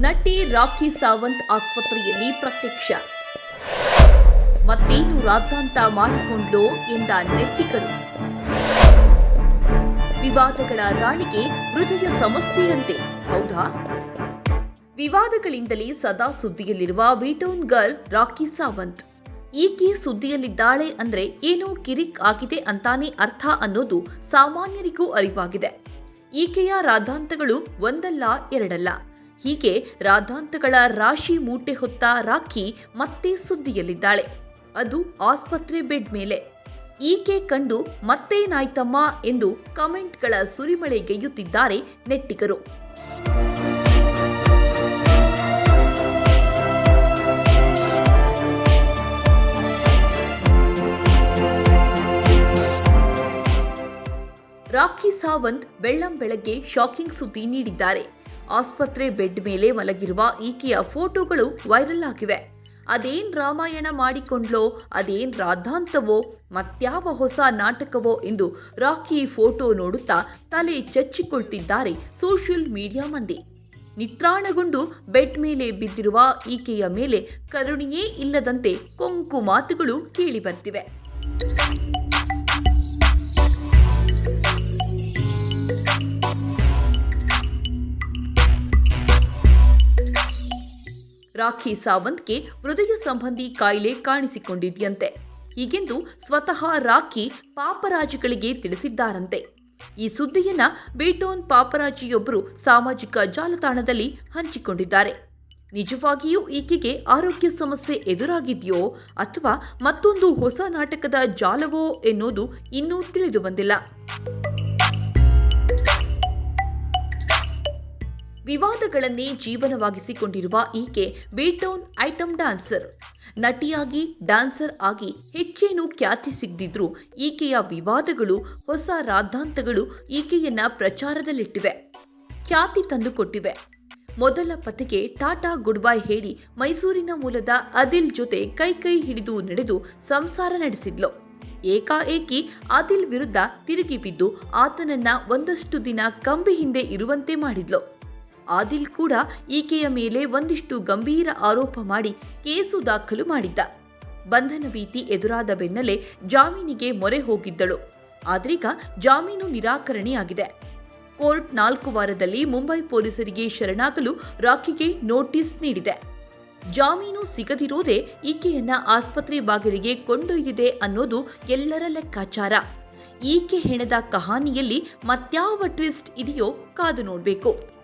ನಟಿ ರಾಖಿ ಸಾವಂತ್ ಆಸ್ಪತ್ರೆಯಲ್ಲಿ ಪ್ರತ್ಯಕ್ಷ. ಮತ್ತೇನು ರಾದ್ದಾಂತ ಮಾಡಿಕೊಂಡ್ಲೋ ಎಂದ ನೆಟ್ಟಿಗರು. ವಿವಾದಗಳ ರಾಣಿಗೆ ಹೃದಯ ಸಮಸ್ಯೆಯಂತೆ, ಹೌದಾ? ವಿವಾದಗಳಿಂದಲೇ ಸದಾ ಸುದ್ದಿಯಲ್ಲಿರುವ ವಿಟೋನ್ ಗರ್ಲ್ ರಾಖಿ ಸಾವಂತ್. ಈಕೆ ಸುದ್ದಿಯಲ್ಲಿದ್ದಾಳೆ ಅಂದ್ರೆ ಏನೋ ಕಿರಿಕ್ ಆಗಿದೆ ಅಂತಾನೆ ಅರ್ಥ ಅನ್ನೋದು ಸಾಮಾನ್ಯರಿಗೂ ಅರಿವಾಗಿದೆ. ಈಕೆಯ ರಾಧಾಂತಗಳು ಒಂದಲ್ಲ ಎರಡಲ್ಲ. ಹೀಗೆ ರಾಧಾಂತಗಳ ರಾಶಿ ಮೂಟೆ ಹೊತ್ತ ರಾಖಿ ಮತ್ತೆ ಸುದ್ದಿಯಲ್ಲಿದ್ದಾಳೆ. ಅದು ಆಸ್ಪತ್ರೆ ಬೆಡ್ ಮೇಲೆ. ಈಕೆ ಕಂಡು ಮತ್ತೇನಾಯ್ತಮ್ಮ ಎಂದು ಕಮೆಂಟ್ಗಳ ಸುರಿಮಳೆಗೆಯ್ಯುತ್ತಿದ್ದಾರೆ ನೆಟ್ಟಿಗರು. ರಾಖಿ ಸಾವಂತ್ ಬೆಳ್ಳಂ ಬೆಳಗ್ಗೆ ಶಾಕಿಂಗ್ ಸುದ್ದಿ ನೀಡಿದ್ದಾರೆ. ಆಸ್ಪತ್ರೆ ಬೆಡ್ ಮೇಲೆ ಮಲಗಿರುವ ಈಕೆಯ ಫೋಟೋಗಳು ವೈರಲ್ ಆಗಿವೆ. ಅದೇನ್ ರಾಮಾಯಣ ಮಾಡಿಕೊಂಡ್ಲೋ, ಅದೇನ್ ರಾಧಾಂತವೋ ಮತ್ಯಾವ ಹೊಸ ನಾಟಕವೋ ಎಂದು ರಾಖಿ ಫೋಟೋ ನೋಡುತ್ತಾ ತಲೆ ಚಚ್ಚಿಕೊಳ್ತಿದ್ದಾರೆ ಸೋಷಿಯಲ್ ಮೀಡಿಯಾ ಮಂದಿ. ನಿತ್ರಾಣಗೊಂಡು ಬೆಡ್ ಮೇಲೆ ಬಿದ್ದಿರುವ ಈಕೆಯ ಮೇಲೆ ಕರುಣಿಯೇ ಇಲ್ಲದಂತೆ ಕೊಂಕು ಮಾತುಗಳು ಕೇಳಿ ರಾಖಿ ಸಾವಂತ್ಗೆ ಹೃದಯ ಸಂಬಂಧಿ ಕಾಯಿಲೆ ಕಾಣಿಸಿಕೊಂಡಿದೆಯಂತೆ. ಹೀಗೆಂದು ಸ್ವತಃ ರಾಖಿ ಪಾಪರಾಜಿಗಳಿಗೆ ತಿಳಿಸಿದ್ದಾರಂತೆ. ಈ ಸುದ್ದಿಯನ್ನ ಬೀಟೋನ್ ಪಾಪರಾಜಿಯೊಬ್ಬರು ಸಾಮಾಜಿಕ ಜಾಲತಾಣದಲ್ಲಿ ಹಂಚಿಕೊಂಡಿದ್ದಾರೆ. ನಿಜವಾಗಿಯೂ ಈಕೆಗೆ ಆರೋಗ್ಯ ಸಮಸ್ಯೆ ಎದುರಾಗಿದೆಯೋ ಅಥವಾ ಮತ್ತೊಂದು ಹೊಸ ನಾಟಕದ ಜಾಲವೋ ಎನ್ನುವುದು ಇನ್ನೂ ತಿಳಿದು ವಿವಾದಗಳನ್ನೇ ಜೀವನವಾಗಿಸಿಕೊಂಡಿರುವ ಈಕೆ ಬೀಟೌನ್ ಐಟಮ್ ಡಾನ್ಸರ್. ನಟಿಯಾಗಿ, ಡಾನ್ಸರ್ ಆಗಿ ಹೆಚ್ಚೇನು ಖ್ಯಾತಿ ಸಿಗದಿದ್ರು ಈಕೆಯ ವಿವಾದಗಳು, ಹೊಸ ರಾದ್ಧಾಂತಗಳು ಈಕೆಯನ್ನ ಪ್ರಚಾರದಲ್ಲಿಟ್ಟಿವೆ. ಖ್ಯಾತಿ ತಂದುಕೊಟ್ಟಿವೆ. ಮೊದಲ ಪತಿಗೆ ಟಾಟಾ ಗುಡ್ ಬೈ ಹೇಳಿ ಮೈಸೂರಿನ ಮೂಲದ ಅದಿಲ್ ಜೊತೆ ಕೈ ಕೈ ಹಿಡಿದು ನಡೆದು ಸಂಸಾರ ನಡೆಸಿದ್ಲು. ಏಕಾಏಕಿ ಆದಿಲ್ ವಿರುದ್ಧ ತಿರುಗಿ ಬಿದ್ದು ಆತನನ್ನ ಒಂದಷ್ಟು ದಿನ ಕಂಬಿ ಹಿಂದೆ ಇರುವಂತೆ ಮಾಡಿದ್ಲು. ಆದಿಲ್ ಕೂಡ ಈಕೆಯ ಮೇಲೆ ಒಂದಿಷ್ಟು ಗಂಭೀರ ಆರೋಪ ಮಾಡಿ ಕೇಸು ದಾಖಲು ಮಾಡಿದ್ದ. ಬಂಧನ ಭೀತಿ ಎದುರಾದ ಬೆನ್ನಲ್ಲೇ ಜಾಮೀನಿಗೆ ಮೊರೆ ಹೋಗಿದ್ದಳು. ಆದ್ರೀಗ ಜಾಮೀನು ನಿರಾಕರಣೆಯಾಗಿದೆ. ಕೋರ್ಟ್ ನಾಲ್ಕು ವಾರದಲ್ಲಿ ಮುಂಬೈ ಪೊಲೀಸರಿಗೆ ಶರಣಾಗಲು ರಾಖಿಗೆ ನೋಟಿಸ್ ನೀಡಿದೆ. ಜಾಮೀನು ಸಿಗದಿರೋದೇ ಈಕೆಯನ್ನ ಆಸ್ಪತ್ರೆ ಬಾಗಿಲಿಗೆ ಕೊಂಡೊಯ್ದಿದೆ ಅನ್ನೋದು ಎಲ್ಲರ ಲೆಕ್ಕಾಚಾರ. ಈಕೆ ಹೆಣೆದ ಕಹಾನಿಯಲ್ಲಿ ಮತ್ಯಾವ ಟ್ವಿಸ್ಟ್ ಇದೆಯೋ ಕಾದು ನೋಡಬೇಕು.